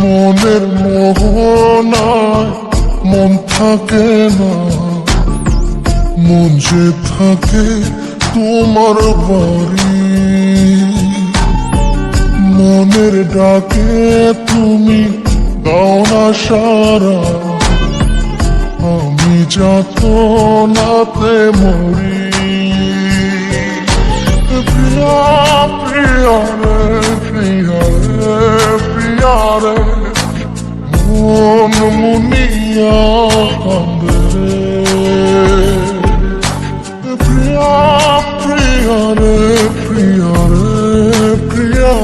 মনের মোহনায় মন থাকে না। মন যে থাকে তোমার বাড়ি। মনের ডাকে তুমি দাও না সারা। আমি যত নাতে মরি। প্রিয়া প্রিয়া রে মুনিয়া কান্দে রে প্রিয়া প্রিয়া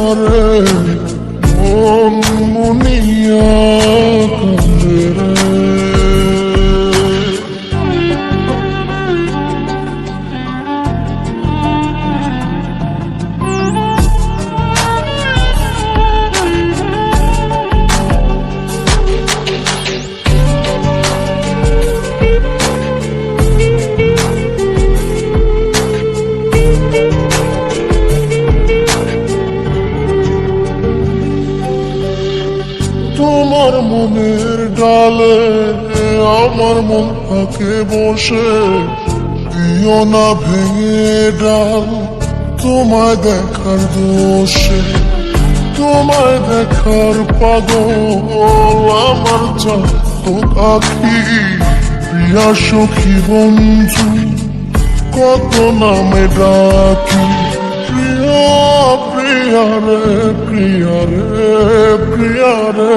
ডালে আমার মন থাকে বসে, দিও না ভেঙে ডাল, তোমায় দেখার দোষে তোমায় দেখার পাগল, আমার তো আখি প্রিয়া সখী বন্ধু, কত নামে ডাকি, প্রিয়া প্রিয়া রে প্রিয়া রে প্রিয়া রে।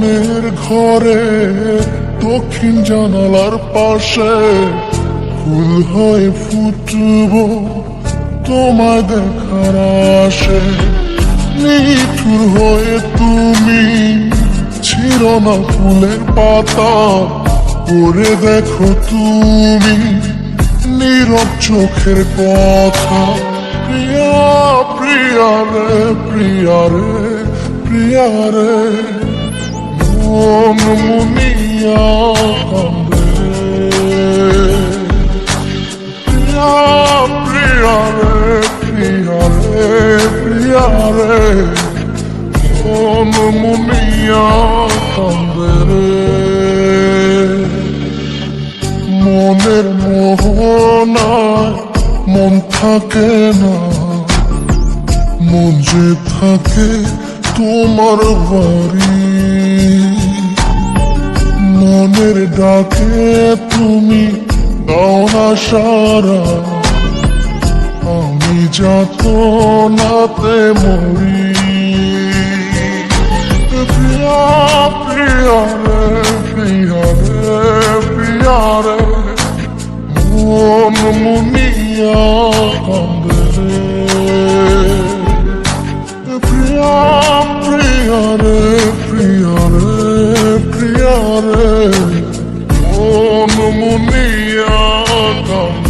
মনের ঘরে, দক্ষিণ জানালার পাশে ফুল হয়ে ফুটব তোমায় দেখার আসে নিঠুর হয়ে তুমি ছিল না ফুলের পাতা করে দেখো তুমি নীরব চোখের কথা। প্রিয়া প্রিয়া রে প্রিয়া রে প্রিয়া রে। মুনিয়া প্রিয়া রে প্রিয়া রে প্রিয়া মন মনের মোহনায় মন থাকে না মন যে থাকে তোমার বাড়ি মনের ডাকে তুমি দাও না সারা। আমি যত নাতে মরি। প্রিয়া প্রিয়া রে প্রিয়া রে। প্রিয়া Kanımı niye atamam